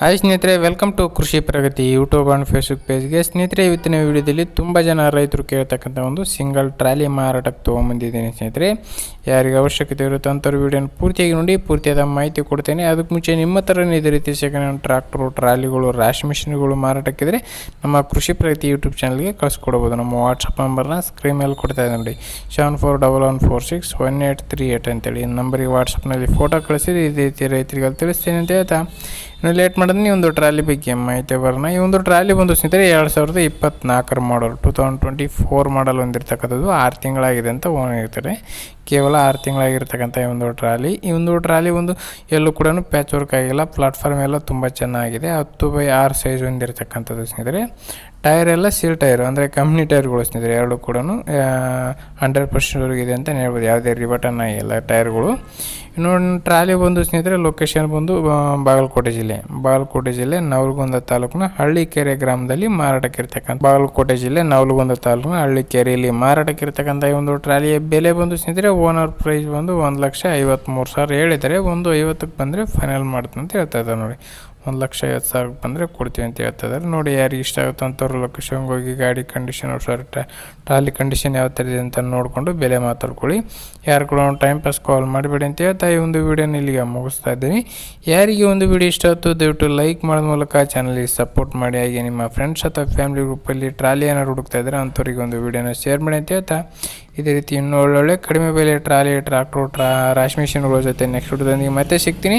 Hi ಸ್ನೇಹಿತರೆ welcome to Krishi Pragati YouTube and Facebook ಪೇಜ್ಗೆ ಸ್ನೇಹಿತರೆ, ಇವತ್ತಿನ ವಿಡಿಯೋದಲ್ಲಿ ತುಂಬ ಜನ ರೈತರು ಕೇಳ್ತಕ್ಕಂಥ ಒಂದು ಸಿಂಗಲ್ ಟ್ರಾಲಿ ಮಾರಾಟಕ್ಕೆ ತೊಗೊಂಬಂದಿದ್ದೀನಿ ಸ್ನೇಹಿತರೆ. ಯಾರಿಗೆ ಅವಶ್ಯಕತೆ ಇರುತ್ತೋ ಅಂಥವ್ರು ವಿಡಿಯೋನ ಪೂರ್ತಿಯಾಗಿ ನೋಡಿ, ಪೂರ್ತಿಯಾದ ಮಾಹಿತಿ ಕೊಡ್ತೇನೆ. ಅದಕ್ಕೆ ಮುಂಚೆ ನಿಮ್ಮ ಥರನೇ ಇದೇ ರೀತಿ ಸೆಕೆಂಡ್ ಹ್ಯಾಂಡ್ ಟ್ರಾಕ್ಟರು ಟ್ರಾಲಿಗಳು ರಾಶಿ ಮಿಷಿನ್ಗಳು ಮಾರಾಟಕ್ಕಿದ್ರೆ ನಮ್ಮ ಕೃಷಿ ಪ್ರಗತಿ ಯೂಟ್ಯೂಬ್ ಚಾನಲ್ಗೆ ಕಳಿಸ್ಕೊಡ್ಬೋದು. ನಮ್ಮ ವಾಟ್ಸಪ್ ನಂಬರ್ನ ಸ್ಕ್ರೀನ್ ಮೇಲೆ ಕೊಡ್ತಾ ಇದೆ ನೋಡಿ. Seven four double one four six one eight three eight ಅಂತೇಳಿ. ನಂಬರಿಗೆ ವಾಟ್ಸಪ್ನಲ್ಲಿ ಫೋಟೋ ಕಳಿಸಿದ್ರೆ ಇದೇ ರೀತಿ ರೈತರಿಗೆ ತಿಳಿಸ್ತೇನೆ ಅಂತ ಹೇಳ್ತಾ. ಇನ್ನು ಲೇಟ್ ಮಾಡಿದ್ರೆ ಈ ಒಂದು ಟ್ರಾಲಿ ಬಗ್ಗೆ ಮಾಹಿತಿ ಬರೋಣ. ಈ ಒಂದು ಟ್ರಾಲಿ ಬಂದು ಸ್ನೇಹಿತರೆ ಎರಡು ಸಾವಿರದ ಇಪ್ಪತ್ನಾಲ್ಕರ model two thousand twenty four model ಹೊಂದಿರತಕ್ಕಂಥದ್ದು ಆರು ತಿಂಗಳಾಗಿದೆ ಅಂತ ಓನ್ ಇರ್ತಾರೆ ಕೇವಲ ಆರು ತಿಂಗಳಾಗಿರ್ತಕ್ಕಂಥ ಈ ಒಂದು ಟ್ರಾಲಿ. ಈ ಒಂದು ಟ್ರಾಲಿ ಒಂದು ಎಲ್ಲೂ ಕೂಡ ಪ್ಯಾಚ್ ವರ್ಕ್ ಆಗಿಲ್ಲ ಪ್ಲಾಟ್ಫಾರ್ಮ್ ಎಲ್ಲ ತುಂಬ ಚೆನ್ನಾಗಿದೆ. ಹತ್ತು ಬೈ ಆರು ಸೈಜ್ ಹೊಂದಿರತಕ್ಕಂಥದ್ದು ಸ್ನೇಹಿತರೆ. ಟೈರ್ ಎಲ್ಲ ಸೀಲ್ ಟೈರು, ಅಂದರೆ ಕಂಪ್ನಿ ಟೈರ್ಗಳು ಎರಡು ಕೂಡ ಹಂಡ್ರೆಡ್ ಪರ್ಸೆಂಟ್ವರೆಗೆ ಇದೆ ಅಂತಲೇ ಹೇಳ್ಬೋದು. ಯಾವುದೇ ರಿಬಟನ್ ಆಗಿಲ್ಲ ಟೈರ್ಗಳು. ಇನ್ನು ಟ್ರಾಲಿ ಬಂದು ಸ್ನೇಹಿತರೆ ಲೊಕೇಶನ್ ಬಂದು ಬಾಗಲಕೋಟೆ ಜಿಲ್ಲೆ. ಬಾಗಲಕೋಟೆ ಜಿಲ್ಲೆ ನವಲಗುಂದ ತಾಲೂಕಿನ ಹಳ್ಳಿಕೆರೆ ಗ್ರಾಮದಲ್ಲಿ ಮಾರಾಟಕ್ಕಿರ್ತಕ್ಕಂಥ ಬಾಗಲಕೋಟೆ ಜಿಲ್ಲೆ ನವಲಗುಂದ ತಾಲೂಕಿನ ಹಳ್ಳಿಕೆರೆಯಲ್ಲಿ ಮಾರಾಟಕ್ಕಿರ್ತಕ್ಕಂಥ ಈ ಒಂದು ಟ್ರಾಲಿಯ ಬೆಲೆ ಬಂದು ಸ್ನೇಹಿತರೆ ಓನರ್ ಪ್ರೈಸ್ ಬಂದು ಒಂದು ಲಕ್ಷ ಐವತ್ತ್ಮೂರು ಸಾವಿರ ಹೇಳಿದರೆ ಒಂದು ಐವತ್ತಕ್ಕೆ ಬಂದರೆ ಫೈನಲ್ ಮಾಡ್ತಂತ ಹೇಳ್ತಾ ಇದ್ದಾರೆ ನೋಡಿ. ಒಂದು ಲಕ್ಷ ಐವತ್ತು ಸಾವಿರಕ್ಕೆ ಬಂದರೆ ಕೊಡ್ತೀವಿ ಅಂತ ಹೇಳ್ತಿದ್ದಾರೆ ನೋಡಿ ಯಾರಿಗೆ ಇಷ್ಟ ಆಗುತ್ತೆ ಅಂಥವ್ರು ಲೊಕೇಶನ್ಗೆ ಹೋಗಿ ಗಾಡಿ ಕಂಡೀಷನ್ ಸರ್ ಟ್ರಾಲಿ ಕಂಡೀಷನ್ ಯಾವ ಥರ ಇದೆ ಅಂತ ನೋಡಿಕೊಂಡು ಬೆಲೆ ಮಾತಾಡ್ಕೊಳ್ಳಿ. ಯಾರು ಕೂಡ ಟೈಮ್ ಪಾಸ್ ಕಾಲ್ ಮಾಡಿಬೇಡಿ ಅಂತ ಹೇಳ್ತಾ ಈ ಒಂದು ವಿಡಿಯೋನ ಇಲ್ಲಿಗೆ ಮುಗಿಸ್ತಾ ಇದ್ದೀನಿ. ಯಾರಿಗೆ ಒಂದು ವಿಡಿಯೋ ಇಷ್ಟ ಆಯಿತು ದಯವಿಟ್ಟು ಲೈಕ್ ಮಾಡಿದ ಮೂಲಕ ಚಾನಲಿಗೆ ಸಪೋರ್ಟ್ ಮಾಡಿ. ಹಾಗೆ ನಿಮ್ಮ ಫ್ರೆಂಡ್ಸ್ ಅಥವಾ ಫ್ಯಾಮಿಲಿ ಗ್ರೂಪಲ್ಲಿ ಟ್ರಾಲಿ ಏನಾರು ಹುಡುಕ್ತಾ ಇದ್ದಾರೆ ಅಂಥವ್ರಿಗೆ ಒಂದು ವಿಡಿಯೋನ ಶೇರ್ ಮಾಡಿ ಅಂತ ಹೇಳ್ತಾ. ಇದೇ ರೀತಿ ಇನ್ನೂ ಒಳ್ಳೊಳ್ಳೆ ಕಡಿಮೆ ಬೆಲೆ ಟ್ರಾಲಿ ಟ್ರಾಕ್ಟ್ರು ಟ್ರಾ ರಾಶಿ ಮಿಷಿನ್ಗಳ ಜೊತೆ ನೆಕ್ಸ್ಟ್ ಹುಡುಗಿ ಮತ್ತೆ ಸಿಗ್ತೀನಿ.